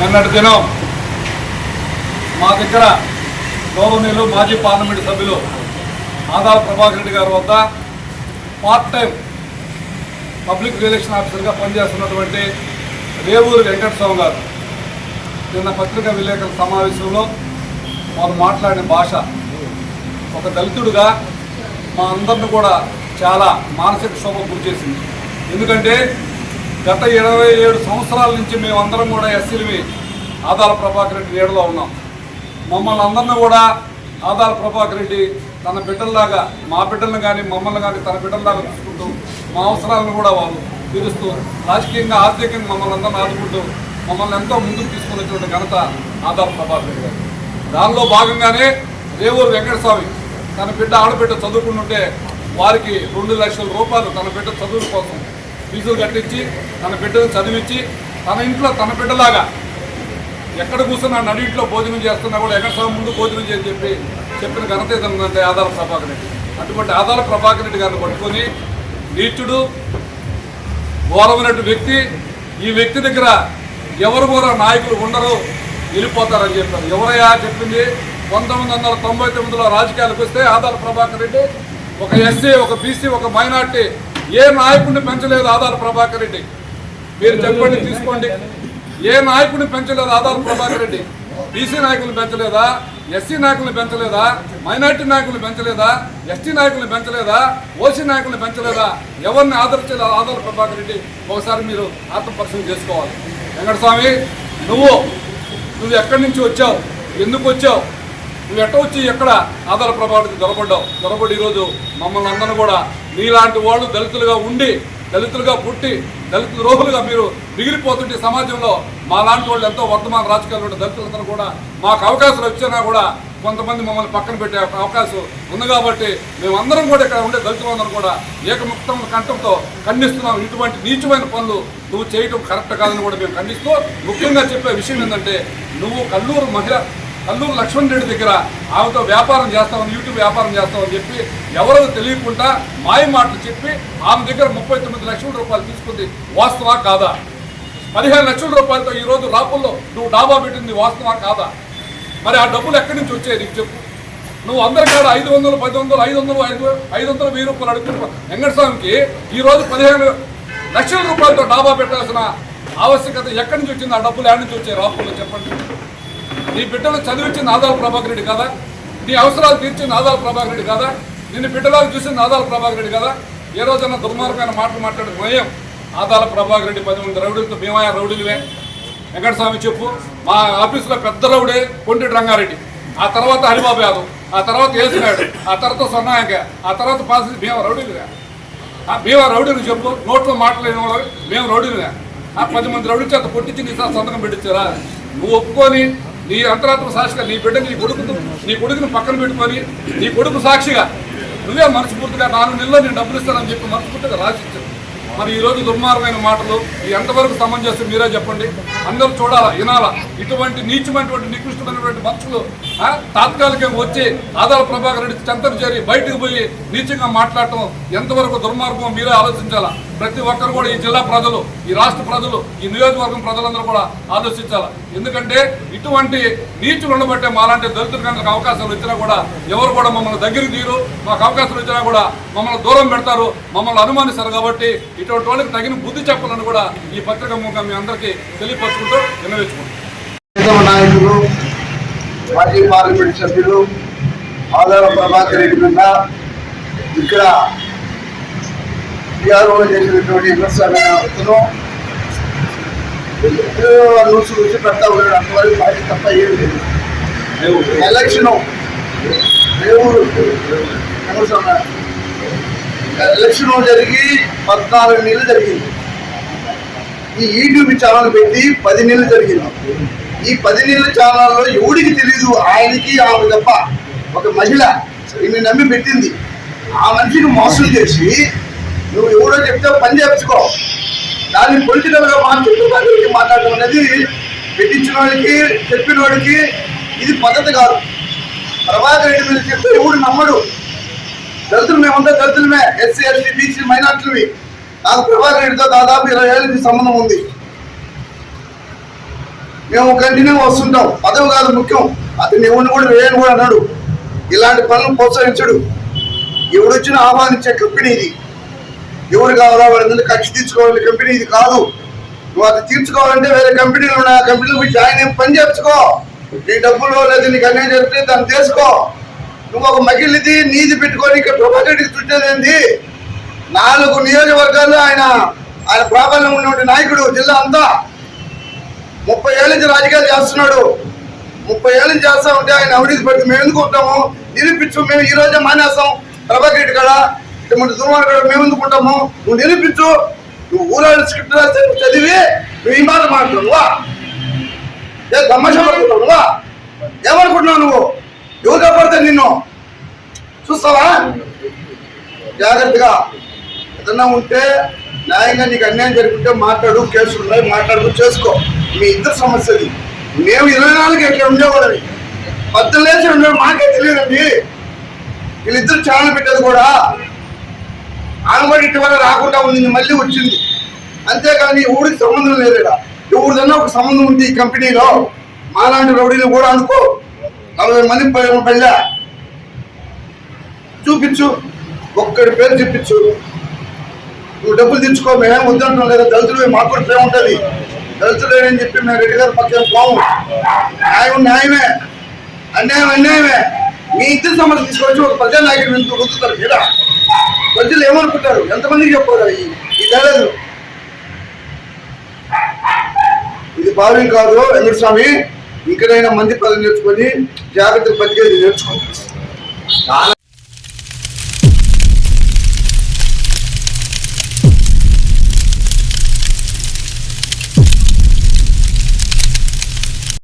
నిన్నటి దినం మా దగ్గర గౌరవనీయులు మాజీ పార్లమెంటు సభ్యులు ఆదావ ప్రభాకర్ రెడ్డి గారి వద్ద పార్ట్ టైం పబ్లిక్ రిలేషన్ ఆఫీసర్గా పనిచేస్తున్నటువంటి రేవూరు వెంకటస్వామి గారు. నిన్న పత్రికా విలేకరుల సమావేశంలో వారు మాట్లాడిన భాష ఒక దళితుడుగా మా అందరిని కూడా చాలా మానసిక శోభ గురి చేసింది. ఎందుకంటే గత ఇరవై ఏడు సంవత్సరాల నుంచి మేమందరం కూడా ఎస్సీలవి ఆదాల ప్రభాకర్ రెడ్డి నీడలో ఉన్నాం. మమ్మల్ని అందరినీ కూడా ఆదాల ప్రభాకర్ రెడ్డి తన బిడ్డల్లాగా మా బిడ్డలను కానీ మమ్మల్ని కానీ తన బిడ్డల్లాగా చూసుకుంటూ మా అవసరాలను కూడా వాళ్ళు తీరుస్తూ రాజకీయంగా ఆర్థికంగా మమ్మల్ని అందరిని ఆదుకుంటూ మమ్మల్ని ఎంతో ముందుకు తీసుకుని వచ్చినటువంటి ఘనత ఆదాల ప్రభాకర్ రెడ్డి గారు. దానిలో భాగంగానే రేవూరు వెంకటస్వామి తన బిడ్డ ఆడబిడ్డ చదువుకుంటుంటే వారికి రెండు లక్షల రూపాయలు తన బిడ్డ చదువుల కోసం ఫీజులు కట్టించి తన బిడ్డను చదివించి తన ఇంట్లో తన బిడ్డలాగా ఎక్కడ కూర్చున్నా నడింట్లో భోజనం చేస్తున్నా కూడా ఎక్కడ సభ ముందు భోజనం చేయని చెప్పి చెప్పిన ఘనత ఏదంటే ఆదాల ప్రభాకర్ రెడ్డి. అటువంటి ఆదాల ప్రభాకర్ రెడ్డి గారిని పట్టుకొని నీచుడు ఘోరమైనటువంటి వ్యక్తి ఈ వ్యక్తి దగ్గర ఎవరు కూడా నాయకులు ఉండరు వెళ్ళిపోతారని చెప్పారు. ఎవరయ్యా చెప్పింది? పంతొమ్మిది వందల తొంభై తొమ్మిదిలో రాజకీయాలకు వస్తే ఆదాల ప్రభాకర్ రెడ్డి ఒక ఎస్సీ ఒక బీసీ ఒక మైనార్టీ ఏ నాయకుడిని పెంచలేదు ఆధార్ ప్రభాకర్ రెడ్డి? మీరు చెప్పండి తీసుకోండి. ఏ నాయకుడిని పెంచలేదు ఆధార్ ప్రభాకర్ రెడ్డి? బీసీ నాయకులను పెంచలేదా? ఎస్సీ నాయకులను పెంచలేదా? మైనార్టీ నాయకులను పెంచలేదా? ఎస్టీ నాయకులను పెంచలేదా? ఓసీ నాయకులను పెంచలేదా? ఎవరిని ఆదరించలేదు ఆధార్ ప్రభాకర్ రెడ్డి? ఒకసారి మీరు ఆత్మపరిశీలన చేసుకోవాలి. వెంకటస్వామి నువ్వు నువ్వు ఎక్కడి నుంచి వచ్చావు? ఎందుకు వచ్చావు? నువ్వు ఎట్ట వచ్చి ఎక్కడ ఆధార ప్రభావానికి దొరబడ్డావు? దొరబడి ఈరోజు మమ్మల్ని అందరిని కూడా నీలాంటి వాళ్ళు దళితులుగా ఉండి దళితులుగా పుట్టి దళిత రోగులుగా మీరు మిగిలిపోతుంటే సమాజంలో మా లాంటి వాళ్ళు ఎంతో వర్తమాన రాజకీయాలు దళితులందరూ కూడా మాకు అవకాశాలు వచ్చినా కూడా కొంతమంది మమ్మల్ని పక్కన పెట్టే అవకాశం ఉంది కాబట్టి మేమందరం కూడా ఇక్కడ ఉండే దళితులందరం కూడా ఏకముక్తం కంఠంతో ఖండిస్తున్నాం. ఇటువంటి నీచమైన పనులు నువ్వు చేయటం కరెక్ట్ కాదని కూడా మేము ఖండిస్తూ ముఖ్యంగా చెప్పే విషయం ఏంటంటే నువ్వు కల్లూరు మహిళ కల్లూరు లక్ష్మణ్ రెడ్డి దగ్గర ఆమెతో వ్యాపారం చేస్తామని యూట్యూబ్ వ్యాపారం చేస్తామని చెప్పి ఎవరో తెలియకుండా మాయ మాటలు చెప్పి ఆమె దగ్గర ముప్పై తొమ్మిది లక్షల రూపాయలు తీసుకుంది వాస్తవా కాదా? పదిహేను లక్షల రూపాయలతో ఈ రోజు రాపుల్లో నువ్వు డాబా పెట్టింది వాస్తవా కాదా? మరి ఆ డబ్బులు ఎక్కడి నుంచి వచ్చాయి నీకు చెప్పు. నువ్వు అందరికాడ ఐదు వందలు పది వందలు ఐదు వందలు ఐదు ఐదు వందలు వెయ్యి రూపాయలు అడుగుతున్న వెంకటస్వామికి ఈరోజు పదిహేను లక్షల రూపాయలతో డాబా పెట్టాల్సిన ఆవశ్యకత ఎక్కడి నుంచి వచ్చింది? ఆ డబ్బులు ఎక్కడి నుంచి వచ్చాయి రాపుల్లో చెప్పండి. నీ బిడ్డలు చదివించిన ఆదాల ప్రభాకర్ రెడ్డి కదా? నీ అవసరాలు తీర్చిన ఆదాల ప్రభాకర్ రెడ్డి కదా? నిన్ను బిడ్డలాగా చూసిన ఆదాల ప్రభాకర్ రెడ్డి కదా? ఏ రోజైనా దుర్మార్గమైన మాటలు మాట్లాడే భయం ఆదాల ప్రభాకర్ రెడ్డి పది మంది రౌడీలతో మేమాయ రౌడీలవే. వెంకటస్వామి చెప్పు మా ఆఫీసులో పెద్ద రౌడే కొంటి రంగారెడ్డి. ఆ తర్వాత హరిబాబు యాదవ్ ఆ తర్వాత ఏసినాడు ఆ తర్వాత సొన్నాయక ఆ తర్వాత పాసి భీమ రౌడీలుగా ఆ భీమ రౌడీని చెప్పు నోట్లో మాట్లాడిన వాళ్ళు మేము రౌడీలుగా ఆ పది మంది రౌడీ చేత కొట్టించి నీ సార్ సంతకం పెట్టించారా? నువ్వు ఒప్పుకొని నీ అంతరాత్మ సాక్షిగా నీ బిడ్డ నీ కొడుకు నీ కొడుకుని పక్కన పెట్టుకొని నీ కొడుకు సాక్షిగా నువ్వే మనస్ఫూర్తిగా నాలుగు నెలలో నేను డబ్బులు ఇస్తానని చెప్పి మనస్ఫూర్తిగా రాసిచ్చాను మరి ఈరోజు దుర్మార్గమైన మాటలు ఇది ఎంతవరకు సమంజసం మీరే చెప్పండి. అందరూ చూడాలా వినాలా. ఇటువంటి నీచమైనటువంటి నికృష్టమైనటువంటి మనుషులు తాత్కాలికంగా వచ్చి ఆదాల ప్రభాకర్ రెడ్డి చెంతకు చేరి బయటకు పోయి నీచంగా మాట్లాడటం ఎంతవరకు దుర్మార్గం మీరే ఆలోచించాలా? ప్రతి ఒక్కరు కూడా ఈ జిల్లా ప్రజలు ఈ రాష్ట్ర ప్రజలు ఈ నియోజకవర్గం ప్రజలందరూ కూడా ఆలోచించాలా? ఎందుకంటే ఇటువంటి నీచులు ఉండబట్టే మాలాంటి దళితులు కనుక అవకాశాలు వచ్చినా కూడా ఎవరు కూడా మమ్మల్ని దగ్గరికి తీరు మాకు అవకాశాలు వచ్చినా కూడా మమ్మల్ని దూరం పెడతారు. మమ్మల్ని అనుమానిస్తారు కాబట్టి ఇటువంటి వాళ్ళకి తగిన బుద్ధి చెప్పాలని కూడా ఈ పత్రిక ముఖం మీ అందరికీ తెలియపరుచుకుంటూ వినవేసుకుంటాం నాయకులు మాజీ పార్లమెంట్ సభ్యులు ఆదాల ప్రభాకర్ రెడ్డి మీద ఇక్కడ టీఆర్ఓ చేసినటువంటి విమర్శమైన వ్యక్తులు న్యూస్ పెడతా ఉన్నాడు. అంతవరకు పార్టీ తప్ప ఏమి లేదు. ఎలక్షన్ దేవుడు ఎలక్షన్ జరిగి పద్నాలుగు నెలలు జరిగింది. ఈ యూట్యూబ్ ఛానల్ పెట్టి పది నెలలు జరిగింది. ఈ పది నీళ్ళ ఛానల్లో ఎవడికి తెలీదు ఆయనకి ఆమె తప్ప. ఒక మహిళ ఈమె నమ్మి పెట్టింది. ఆ మనిషిని మోసం చేసి నువ్వు ఎవడో చెప్తే పని చేపించుకో దాన్ని పొలిటికల్గా గా మాట్లాడుతూ మాట్లాడటం అనేది పెట్టించిన వాడికి చెప్పిన వాడికి ఇది పద్ధతి కాదు. ప్రభాకర్ రెడ్డి మీద చెప్తే ఎవడు నమ్మడు. దళితులు మేమంతా దళితులమే ఎస్సీ ఎస్టీ బీసీ మైనార్టీలవి నాకు ప్రభాకర్ రెడ్డితో దాదాపు ఇరవై ఏళ్ళకి సంబంధం ఉంది. మేము కంటిన్యూ వస్తుంటాం. పదవి కాదు ముఖ్యం. అతను ఎవరిని కూడా వేయను కూడా అన్నాడు. ఇలాంటి పనులు ప్రోత్సహించడు. ఎవడొచ్చినా ఆహ్వానించే కంపెనీ ఇది. ఎవరు కావాలా వాళ్ళందరూ మీద ఖర్చు తీర్చుకోవాలి కంపెనీ ఇది కాదు. నువ్వు అది తీర్చుకోవాలంటే వేరే కంపెనీలు ఉన్నాయి ఆ కంపెనీలు పోయి జాయిన్ అయ్యి పని చేర్చుకో నీ డబ్బులు లేదా నీకు అన్యాయం జరిగితే దాన్ని చేసుకో నువ్వు ఒక మగిలిది నీది పెట్టుకొని ఇక్కడ ప్రభాకరెడ్డికి చుట్టేదేంది నాలుగు నియోజకవర్గాల్లో ఆయన ఆయన ప్రాబల్యం ఉన్నటువంటి నాయకుడు జిల్లా అంతా. ముప్పై ఏళ్ళ నుంచి రాజకీయాలు చేస్తున్నాడు. ముప్పై ఏళ్ళ నుంచి చేస్తా ఉంటే ఆయన అవినీతి పెట్టి మేము ఎందుకు ఉంటాము? నిరూపించు మేము ఈ రోజే మానేస్తాం. ప్రభాకర్ రెడ్డి కాడ? ఇటువంటి దుర్మార్ కాడ? మేము ఎందుకు ఉంటాము? నువ్వు నిరూపించు. నువ్వు ఊరాడు స్క్రిప్ట్ రాస్తే చదివి నువ్వు ఈ మాట మాట్లాడు నువ్వా ఏ తమాషా పడుతున్నావు ఏమనుకుంటున్నావు నువ్వు? ఎవరు కాపాడితే నిన్ను? చూస్తావా? జాగ్రత్తగా. ఏదన్నా ఉంటే న్యాయంగా నీకు అన్యాయం జరుగుతుంటే మాట్లాడు కేసులు ఉన్నాయి మాట్లాడు చేసుకో. మీ ఇద్దరు సమస్యది మేము ఇరవై నాలుగు ఎట్లా ఉండేవాళ్ళని పద్దెలు లేచి ఉండే మాకే తెలియదండి. వీళ్ళిద్దరు ఛానల్ పెట్టేది కూడా. ఆమె కూడా ఇటీవల రాకుండా ఉంది మళ్ళీ వచ్చింది. అంతేకాని ఊరికి సంబంధం లేదుడా ఎవరిదన్నా ఒక సంబంధం ఉంది ఈ కంపెనీలో. మాలాంటి రౌడీలు కూడా అనుకో. నలభై మంది ప- పెళ్ళా. చూపించు. ఒక్కడి పేరు చూపించు నువ్వు డబ్బులు తెచ్చుకో మేమేం వద్దంటాం లేదా దళితులు మాకు కూడా ఉంటుంది దళితులు చెప్పి మేము రెడ్డి గారి పక్షం పోము. న్యాయం న్యాయమే. అన్యాయం అన్యాయమే. మీ ఇద్దరు సమస్య తీసుకొచ్చి ఒక ప్రజా నాయకుడు ఎందుకు రుద్దుతారు ఇలా ప్రజలు ఏమనుకుంటారు? ఎంతమందికి చెప్పారు ఈ ఈ ఇది భావ్యం కాదు వెంకటస్వామి. ఇంకనైనా మంది పదవి నేర్చుకొని జాగ్రత్త బతికేది నేర్చుకోండి.